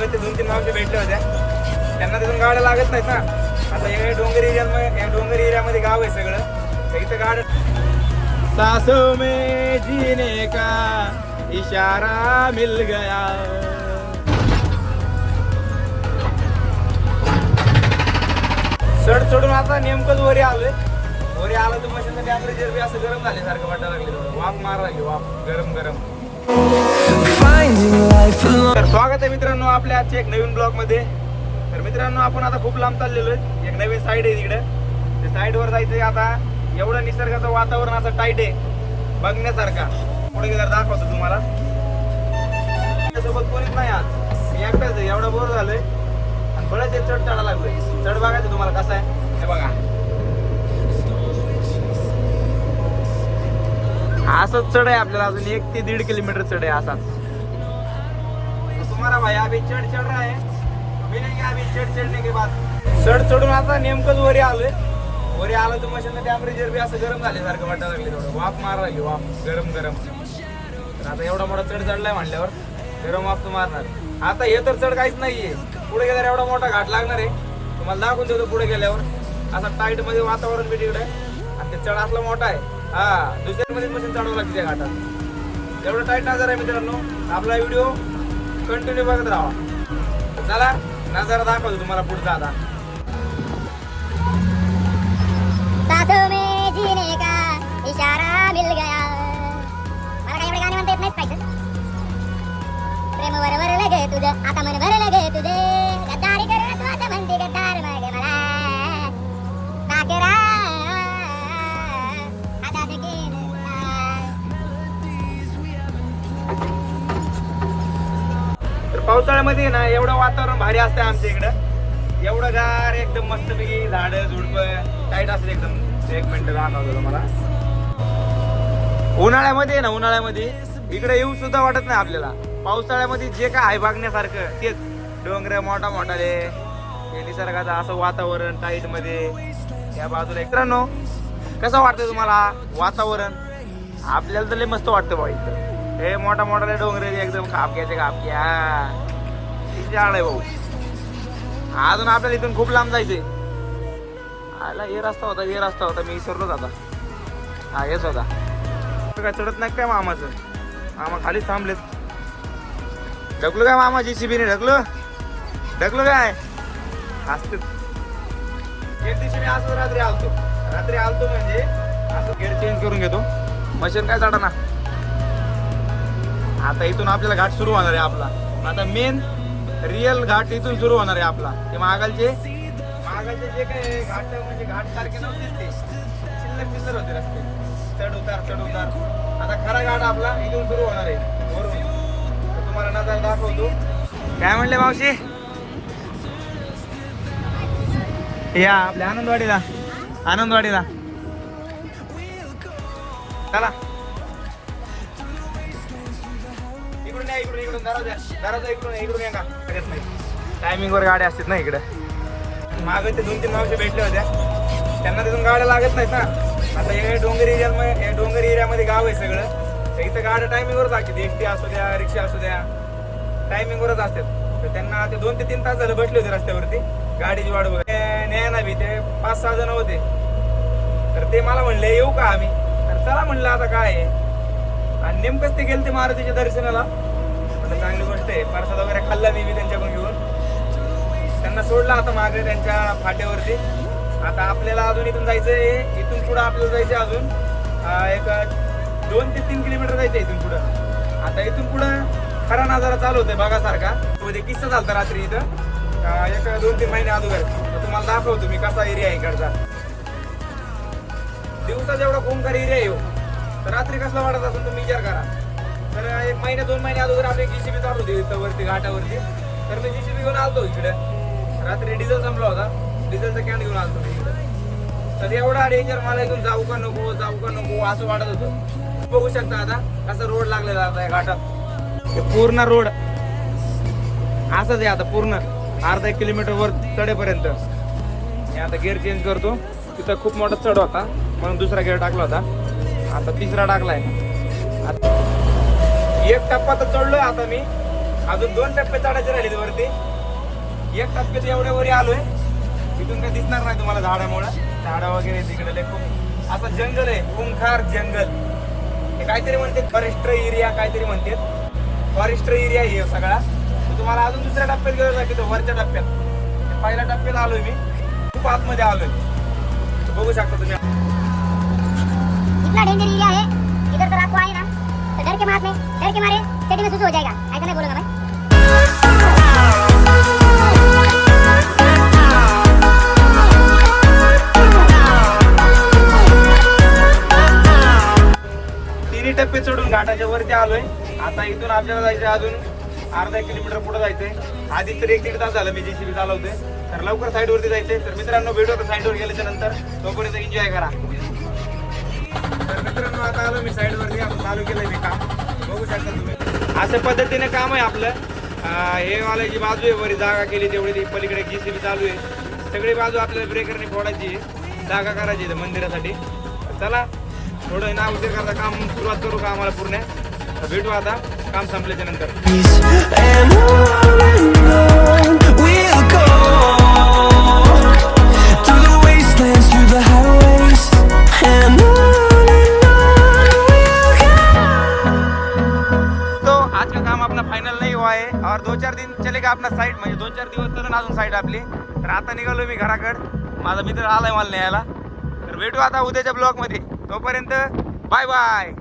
ते दोन तीन मावशी भेटल्या होत्या. त्यांना तिथून गाड्या लागत नाहीत ना. आता हे डोंगर एरियामध्ये या डोंगर एरियामध्ये गाव आहे सगळं. इथं गाड सासू में जीने का इशारा मिल गया। चढ चढून आता नेमकंच वरी आलोय. वरी आलं तर मशीनचं टेम्परेचर बी असं गरम झाल्यासारखं वाटायला लागले. वाफ मारा लागली वाफ. गरम गरम. तर स्वागत आहे मित्रांनो आपल्या आजच्या एक नवीन ब्लॉगमध्ये. तर मित्रांनो आपण आता खूप लांब चाललेलो आहे. एक नवीन साईड आहे तिकडे. त्या साईड वर जायचंय आता. एवढं निसर्गाचं वातावरण असं टाईट आहे. बघण्यासारखा. पुढे गेल्यावर दाखवतो तुम्हाला. सोबत कोणीच नाही आज. मी एकटाच आहे. एवढं बोर झालोय. आणि बरंच चढ चढा लागलोय. चढ बघायचं तुम्हाला कसं आहे. हे बघा. असंच चढ आहे आपल्याला अजून एक ते दीड किलोमीटर चढ आहे असाच. तुम्हारा भाई अभी चढ़ चढ़ रहा है मिलेंगे अभी चढ़ चढ़ने के बाद चढ चढून आता नेमकंच वरी आलोय. वरी आलं तर मशीनचं टेम्परेचर बी असं गरम झाल्यासारखं वाटायला लागले थोडं वाफ मारा लागली वाफ. गरम गरम. तर आता एवढा मोठा चढ चढलाय म्हणल्यावर गरम वाफ तर मारणार. आता हे तर चढ काहीच नाहीये. पुढे गेल्यावर एवढा मोठा घाट लागणार आहे. तुम्हाला दाखवून देतो पुढे गेल्यावर. असा टाईटमध्ये वातावरण बी तिकडे आणि ते चढ असला मोठा आहे. हा दुसऱ्यामध्ये मशीन चढवं लागते त्या घाटात. एवढं टाईट नजर आहे मित्रांनो. आपला व्हिडिओ कंटिन्यू बघत राहा. चला नजारा दाखवतो तुम्हाला पुढचा आता. पावसाळ्यामध्ये ना एवढं वातावरण भारी असतं आमच्या इकडं. एवढं गार एकदम मस्तपैकी झाडं झुडपं टाईट असते एकदम. एक मिनिट दाखवतो तुम्हाला. उन्हाळ्यामध्ये ना उन्हाळ्यामध्ये इकडे येऊ सुद्धा वाटत नाही आपल्याला. पावसाळ्यामध्ये जे काय आहे बघण्यासारखं तेच. डोंगर मोठा मोठाले हे निसर्गाचं असं वातावरण टाईटमध्ये. या बाजूला मित्रांनो कसं वाटतं तुम्हाला वातावरण? आपल्याला तर लय मस्त वाटतं बा इथं. हे मोठा मोठा डोंगर एकदम खापक्याचे खापक्या. किती आहे भाऊ. अजून आपल्याला इथून खूप लांब जायचंय. आला हे रस्ता होता हे रस्ता होता. मी विसरलोच आता. हा हेच होता. तू काय चढत नाही काय मामाचं? मामा खालीच थांबलेत. ढकलो काय मामा जी सी ढकलो? ढकलो काय? असते एक दिवशी मी असं रात्री आलतो. रात्री आलतो म्हणजे असं गेअर चेंज करून घेतो. मशीन काय चढा ना आता इथून आपल्याला घाट सुरू होणार आहे आपला. आता मेन रिअल घाट इथून सुरू होणार आहे आपला. ते मागालचे मागालचे जे काही घाट म्हणजे घाट सारखे नव्हते ते. शिल्लक शिल्लक होते रस्ते. चढ उतार चढ उतार. आता खरा घाट आपला इथून सुरू होणार आहे. वरून. तुम्हाला नजर दाखवतो. काय म्हणले मावशी? या आपल्या आनंदवाडीला. आनंदवाडीला. चला. या इकडून इकडून दरवाजा इकडून इकडून या का? नाही. टायमिंगवर गाड्या असतात ना इकडे. मागे ते दोन तीन मावशी भेटल्या होत्या. त्यांना तिथून गाड्या लागत नाहीत ना. आता हे डोंगर एरियामध्ये या डोंगर एरियामध्ये गाव आहे सगळं. तर इथं गाड्या टायमिंगवरच असतात. एस टी असू द्या रिक्षा असू द्या. टायमिंगवरच असतात. तर त्यांना ते दोन ते तीन तास झालं बसले होते रस्त्यावरती. गाडीची वाट बघ न्याय ना बी ते पाच सहा जण होते. तर ते मला म्हणले येऊ का आम्ही? तर चला म्हणलं आता काय आहे? आणि नेमकंच ते गेले ते मारुतीच्या दर्शनाला. म्हटलं चांगली गोष्ट आहे. प्रसाद वगैरे खाल्ला मी मी त्यांच्याकडून घेऊन. त्यांना सोडला आता मागे त्यांच्या फाट्यावरती. आता आपल्याला अजून इथून जायचंय इथून पुढं आपल्याला जायचं अजून. एक दोन ते तीन किलोमीटर जायचं इथून पुढं. आता इथून पुढं खरा नजारा चालू होतोय बघासारखा. तो ते किस्सा झालता रात्री इथं. एक दोन तीन महिने अगोदर. तुम्हाला दाखवतो मी कसा एरिया आहे इकडचा. दिवसाचा एवढा कोणकार एरिया येऊ तर रात्री कसला वाटत असून तुम्ही विचार करा. तर एक महिने दोन महिने अगोदर आपली जीसीबी चालू होती इथं वरती घाटावरती. तर मी जीसीबी घेऊन आलतो इकडे. रात्री डिझेल संपला होता. डिझेलचा कॅन घेऊन आलतो मी तर एवढा डेंजर मला इथून जाऊ का नको जाऊ का नको असं वाटत होतं. बघू शकता आता कसा रोड लागलेला आता या घाटात. पूर्ण रोड असंच आहे आता पूर्ण. अर्धा एक किलोमीटर वर चढेपर्यंत. मी आता गिअर चेंज करतो. तिथं खूप मोठा चढ होता. म्हणून दुसरा गिअर टाकला होता. आता तिसरा टाकलाय. आता एक टप्पा तर चढलोय आता मी. अजून दोन टप्पे चढायचे राहिले वरती. एक टप्प्यात एवढ्या वरी आलोय. तिथून काही दिसणार नाही तुम्हाला झाडामुळं. झाडं वगैरे तिकडे खूप असं जंगल आहे कुंखार जंगल. हे काहीतरी म्हणते फॉरेस्ट एरिया काहीतरी म्हणते फॉरेस्ट एरिया हे सगळा. तुम्हाला अजून दुसऱ्या टप्प्यात गेलो ना तिथं वरच्या टप्प्यात. पहिल्या टप्प्यात आलोय मी. खूप आतमध्ये आलोय. बघू शकता तुम्ही. इतना डेंजर एरिया है इधर तो आपको आए ना. तो डर के मार डर के मारे? चटी में सुसु हो जाएगा। ऐसा नहीं बोलूंगा भाई। तिन्ही टप्पे चढून घाटाच्या वरती आलोय. आता इथून आपल्याला जायचं अजून अर्धा किलोमीटर पुढे जायचंय. आधी तर एक दीड तास झालं मी जेसीबी चालवते तर लवकर साईड वरती जायचंय. तर मित्रांनो भेटू आता साईड वर गेल्याच्यानंतर तोपर्यंत एन्जॉय करा. तर मित्रांनो आता आलो मी साईड वरती. आता चालू केलंय मी काम. बघू शकता तुम्ही अशा पद्धतीने काम आहे आपलं. हे वाला जी बाजू आहे वरी जागा केली तेवढी ती. पलीकडे जेसीबी चालू आहे. सगळी बाजू आपल्याला ब्रेकरने फोडायची आहे. जागा करायची आहे मंदिरासाठी. चला थोडं ना उद्या करता काम सुरुवात करू का आम्हाला पूर्ण? भेटू आता. काम संपल्याच्या नंतर. का काम अपना फाइनल नहीं हुआ है और दो चार दिन चलेगा अपना साईट म्हणजे दोन चार दिवस तर अजून साईट आपली. तर आता निघालो मी घराकड. माझा मित्र आलाय मला न्यायला. तर भेटू आता उद्याच्या ब्लॉगमध्ये तोपर्यंत बाय बाय